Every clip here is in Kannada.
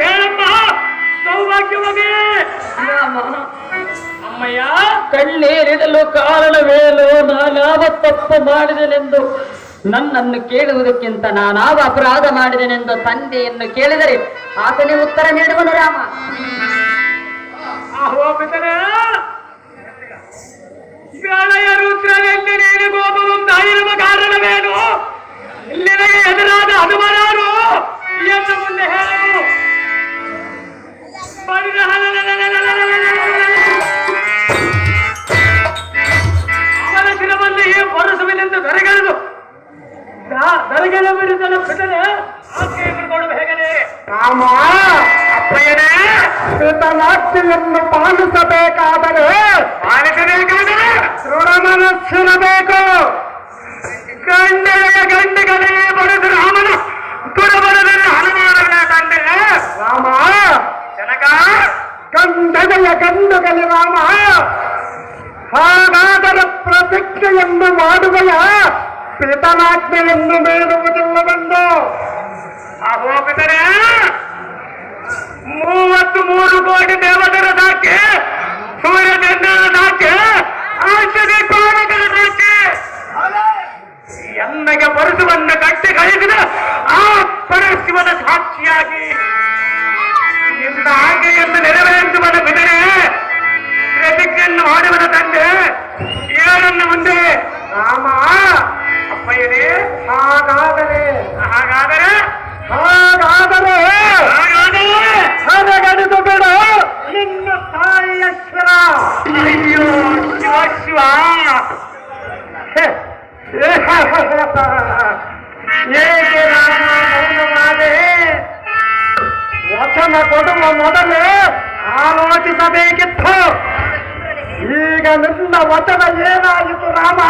ಬೇಡಮ್ಮ ಸೌಭಾಗ್ಯವೇ ರಾಮ ಅಮ್ಮಯ್ಯ ಕಣ್ಣೀರಿಡಲು ಕಾರಣವೇನು ನಾನಾವ ತಪ್ಪು ಮಾಡಿದೆನೆಂದು ನನ್ನನ್ನು ಕೇಳುವುದಕ್ಕಿಂತ ನಾನಾವ ಅಪರಾಧ ಮಾಡಿದೆನೆಂದು ತಂದೆಯನ್ನು ಕೇಳಿದರೆ ಆತನೇ ಉತ್ತರ ನೀಡುವನು ರಾಮ. ಅಹೋ ರಾಮ ಅಪ್ಪಯ್ಯನೇ ಪಿತನಾಟ್ಯವನ್ನು ಪಾಲಿಸಬೇಕಾದರೆ ಪಾಲಿಸಬೇಕಾದರೆ ದೃಢ ಮನಸ್ಸಿರಬೇಕು ಗಂಡನ ಗಂಡಗಳಿಗೆ ಬರೆದು ರಾಮನ ದುರಬರದಲ್ಲಿ ಹನುಮಾನನ ತಂದೆ ರಾಮ ಜನಕ ಗಂಡನೆಯ ಗಂಡುಗಲಿ ರಾಮ ಹಾಗಾದರೆ ಪ್ರತಿಜ್ಞೆಯನ್ನು ಮಾಡುವೆಯ ಪಿತನಾಜ್ಞೆಯನ್ನು ಮೀರುವುದಿಲ್ಲವೆಂದು ಅಹೋಪಿತರೆ ಮೂವತ್ತು ಮೂರು ಕೋಟಿ ದೇವತರ ಸಾಕೆ ಸೂರ್ಯಚಂದ್ರನ ಸಾಕೆ ಆಶ್ಚರ್ಯ ಪಾಲಕರ ಸಾಕೆ ಎನ್ನಗೆ ಪರಸುವನ್ನು ಕಟ್ಟಿ ಕಳಿಸಿದ ಆ ಪರಶಿವನ ಸಾಕ್ಷಿಯಾಗಿ ನಿನ್ನ ಆಜ್ಞೆಯನ್ನು ನೆರವೇರಿಸುವನ ಬಿದರೆ ಪ್ರತಿಜ್ಞೆಯನ್ನು ಮಾಡುವನ ತಂದೆ ಏನನ್ನು ಮುಂದೆ ರಾಮ ಅಪ್ಪಯ್ಯನೇ ಹಾಗಾದರೆ ಹಾಗಾದರೆ ನಿನ್ನ ತಾಯಿಯ ಶಿರ ಅಯ್ಯೋ ಶಿವ ಶಿವ ಏಕೆ ರಾಮ ಮೌನವಾದೆ ವಚನ ಕೊಡುವ ಮೊದಲೇ ಆಲೋಚಿಸಬೇಕಿತ್ತು ಈಗ ನಿನ್ನ ವಚನ ಏನಾಯಿತು ರಾಮ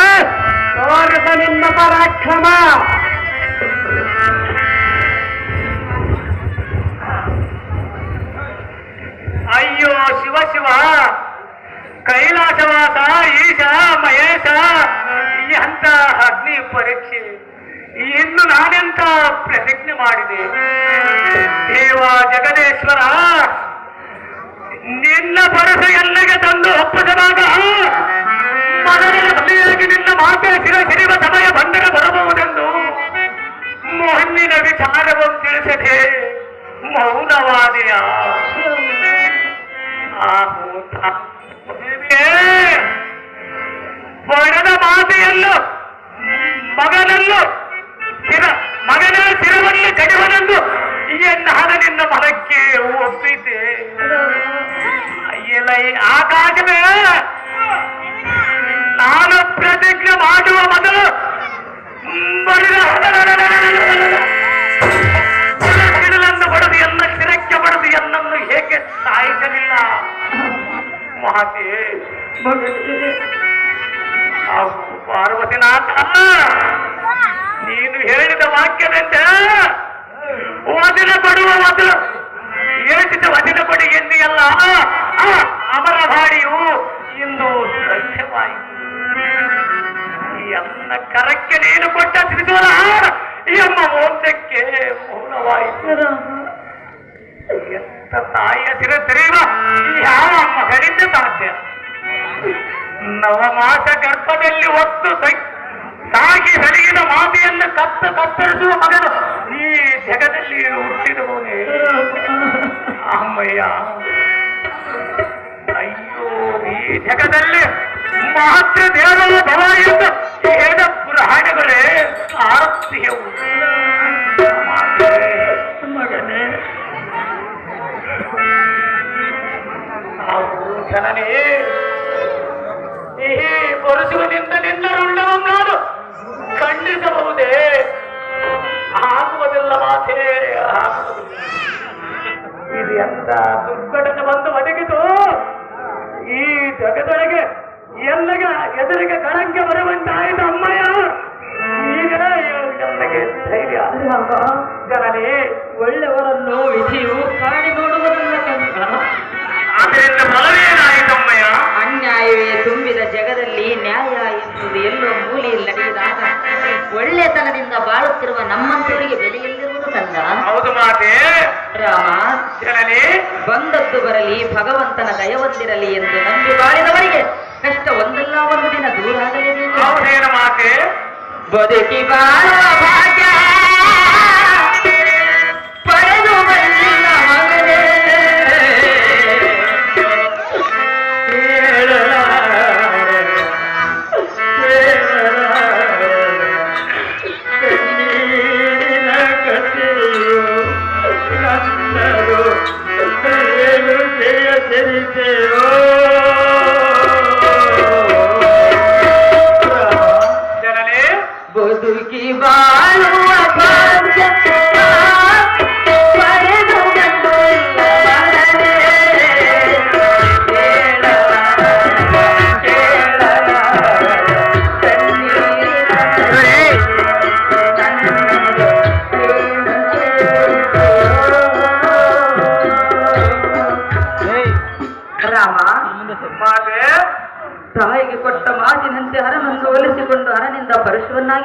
ಏ, ತೋರಿಸ ನಿನ್ನ ಪರಾಕ್ರಮ ಶಿವ. ಕೈಲಾಸವಾಸ, ಈಶ, ಮಹೇಶ ಎಂತ ಅಗ್ನಿ ಪರೀಕ್ಷೆ. ಇನ್ನು ನಾನೆಂತ ಪ್ರತಿಜ್ಞೆ ಮಾಡಿದೆ? ದೇವ ಜಗದೇಶ್ವರ, ನಿನ್ನ ಪರಸ ಎಲ್ಲಗೆ ತಂದು ಒಪ್ಪಿಸಿದಾಗ? ಮನದ ಬಲಿಯಾಗಿ ನಿನ್ನ ಮಾತೆ ಸಿರ ಸಿರಿವ ಸಮಯ ಬಂದರೆ ಬರಬಹುದೆಂದು ಮೊನ್ನಿನ ವಿಚಾರವನ್ನು ತಿಳಿಸದೆ ಮೌನವಾದೆಯ? ಪಡೆದ ಮಾತೆಯನ್ನು ಮಗನನ್ನು ಶಿರ ಮಗನ ಶಿರವನ್ನು ಕಡಿವನೆಂದು ಎನ್ನಾದ ನಿನ್ನ ಮನಕ್ಕೆ ಒಪ್ಪಿದೆ ಇಲ್ಲ ಈ ಆಕಾಶವೇ ನಾನು ಪ್ರತಿಜ್ಞೆ ಮಾಡುವ ಮೊದಲು ಬಡಿದ ಹೇಗೆ ಸಾಯಿಸಲಿಲ್ಲ. ಮಹಾತಿ ಪಾರ್ವತಿನಾಥ ನೀನು ಹೇಳಿದ ವಾಕ್ಯದಂತೆ ವಚನ ಪಡುವ ಮೊದಲು ಯೋಚಿತ ವಚನ ಕೊಡಿ ಎನ್ನಿಯಲ್ಲ. ಆ ಅಮರ ಭಾಡಿಯು ಇಂದು ಸತ್ಯವಾಯಿತು ಎನ್ನ ಕರಕ್ಕೆ ನೀನು ಕೊಟ್ಟ ತ್ರಿಶೂಲ ಎಮ್ಮ ಮೋಕ್ಷಕ್ಕೆ ಮೌನವಾಯಿತು ತಾಯಿಯ ಸಿರ ತೆರೆಯುವ ಯಾವ ಮಗನಿಂದ ಸಾಧ್ಯ? ನವಮಾಸ ಗರ್ಭದಲ್ಲಿ ಒತ್ತು ಸಾಗಿ ಸರಿಗಿದ ಮಾತೆಯನ್ನು ಕತ್ತ ಕತ್ತರಿಸುವ ಮಗನು ಈ ಜಗದಲ್ಲಿ ಹುಟ್ಟಿದವನೇ. ಅಮ್ಮಯ್ಯ. ಅಯ್ಯೋ, ಈ ಜಗದಲ್ಲಿ ಮಾತ್ರ ದೇವರ ಎಂದು ಹೇಳ ಪುರಾಣಗಳೇ ಸಾರಥ್ಯವು ಜನನೇ ಈ ಪರಶುವಿನಿಂದ ನಿನ್ನ ರುಂಡವನ್ನು ನಾನು? ಖಂಡಿಸಬಹುದೇ. ಆಗುವುದಿಲ್ಲ ಮಾತೇ ಇದು ಎಂತ ದುರ್ಘಟನೆ ಬಂದು ಒದಗಿತು ಈ ಜಗದೊಳಗೆ ಎದುರಿಗೆ ಕಳಂಕ ಬರುವಂತಾಯಿತು ಅಮ್ಮಯ್ಯ. ಈಗ ನನಗೆ ಧೈರ್ಯ. ಜನನಿ ಒಳ್ಳೆಯವರನ್ನು ವಿಧಿಯು ಕಾಣಿ ನೋಡುವುದಿಲ್ಲ ಕಂದ ನಮ್ಮಂತವರಿಗೆ ಬೆಲೆಯಲ್ಲಿರುವುದು ಕಂದ ಹೌದು ಮಾತೆ. ರಾಮ ಜನನಿ. ಬಂದದ್ದು ಬರಲಿ ಭಗವಂತನ ದಯವಂತಿರಲಿ ಎಂದು ನಂಬಿ ಬಾಳಿದವರಿಗೆ ಕಷ್ಟ ಒಂದಲ್ಲ ಒಂದು ದಿನ ದೂರ ಆಗಲೇಬೇಕು ಹೌದೇನು ಮಾತೆ? ಬದುಕಿ ಬಾಳ ಭಾಗ್ಯ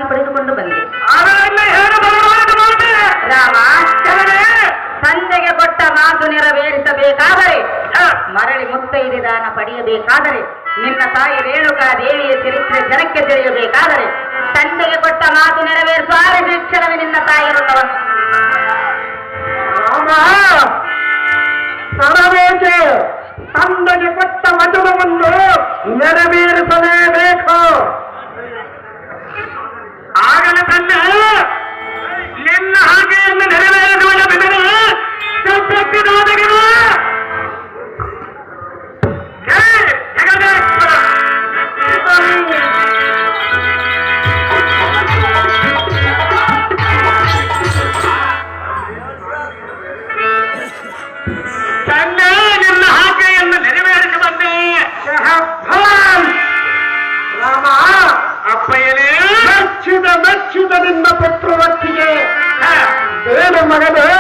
ಪರಶುವನ್ನಾಗಿ ಪಡೆದುಕೊಂಡು ಬಂದೆ. ರಾಮ ತಂದೆಗೆ ಕೊಟ್ಟ ಮಾತು ನೆರವೇರಿಸಬೇಕಾದರೆ ಮರಳಿ ಮುತ್ತೈದೆ ದಾನ ಪಡೆಯಬೇಕಾದರೆ ನಿನ್ನ ತಾಯಿ ರೇಣುಕಾ ದೇವಿಯ ಚರಿತ್ರೆ ಜನಕ್ಕೆ ತಿಳಿಯಬೇಕಾದರೆ ತಂದೆಗೆ ಕೊಟ್ಟ ಮಾತು ನೆರವೇರಿಸುವ ಕ್ಷಣವೇ ನಿನ್ನ ತಾಯಿ ರಾಮ ಸರವೇಕೆ ತಂದೆಗೆ ಕೊಟ್ಟ ಮಧುರವನ್ನು ನೆರವೇರಿಸಲೇಬೇಕು. kabar?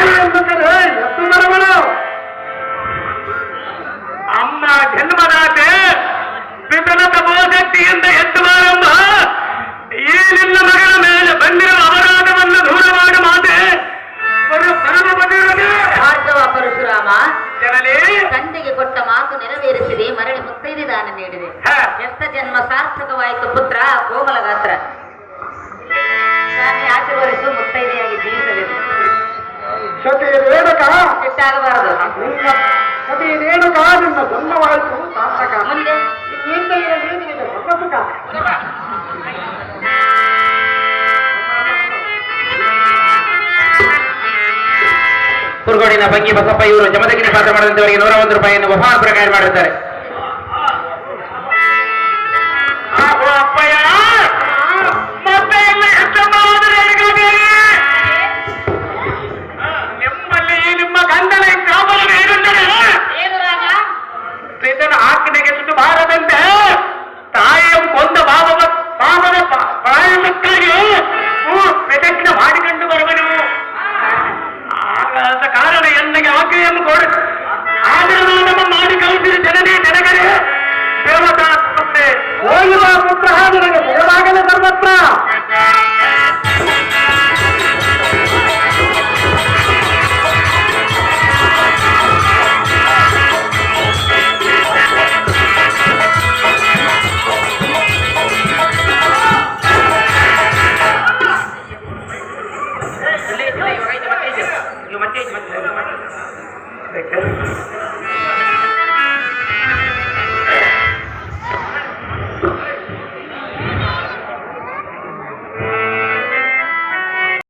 ತಾಯಿಯನ್ನು ಕರೆ ಎದ್ದು ಬರವಳು ಅಮ್ಮ ಜನ್ಮದಾತೆ ಪಿತನ ತಪೋಶಕ್ತಿಯಿಂದ ಎದ್ದು ಬಾರಮ್ಮ. ಈ ನಿನ್ನ ಮಗಳ ಮೇಲೆ ಬಂದಿರುವ ಅಪರಾಧವನ್ನು ದೂರ ಮಾಡಿ ಮಾತೆ ಪರ- ಪರಮ ಬಂದಿರುವುದು ಪರಶುರಾಮ. ತಂದೆಗೆ ಕೊಟ್ಟ ಮಾತು ನೆರವೇರಿಸಿದೆ ಮರಳಿ ಮುತ್ತೈದೆ ದಾನ ನೀಡಿದೆ ಎತ್ತ ಜನ್ಮ ಸಾರ್ಥಕವಾಯಿತು ಪುತ್ರ ಕೋಮಲ ಗಾತ್ರ ಸ್ವಾಮಿ ಆಶೀರ್ವದಿಸು ಜೀವಿಸಬೇಕು ಸತಿ ರೇಣುಕ. ನಿನ್ನ ಸತಿ ರೇಣುಕ ನಿನ್ನ ಜನ್ಮವಾಯಿತು ಸಾರ್ಥಕ. ಮುಂದೆ ನಿನ್ನಿಂದ ಇರಲಿ ನಿನಗೆ ಸುಖ ಸುಖ. ಕುರುಗೋಡಿನ ಭಂಗಿ ಬಸಪ್ಪ ಇವರು ಜಮದಗಿರಿ ಪಾತ್ರ ಮಾಡಿದಂತವರಿಗೆ ನೂರ ಒಂದು ರೂಪಾಯಿಯನ್ನು ಬಹುಮಾನ ಪ್ರಕಾರ ಮಾಡಿರುತ್ತಾರೆ. ಪುತ್ರ ನಿನಗೆ ಜಯವಾಗಲಿ ಸರ್ವತ್ರ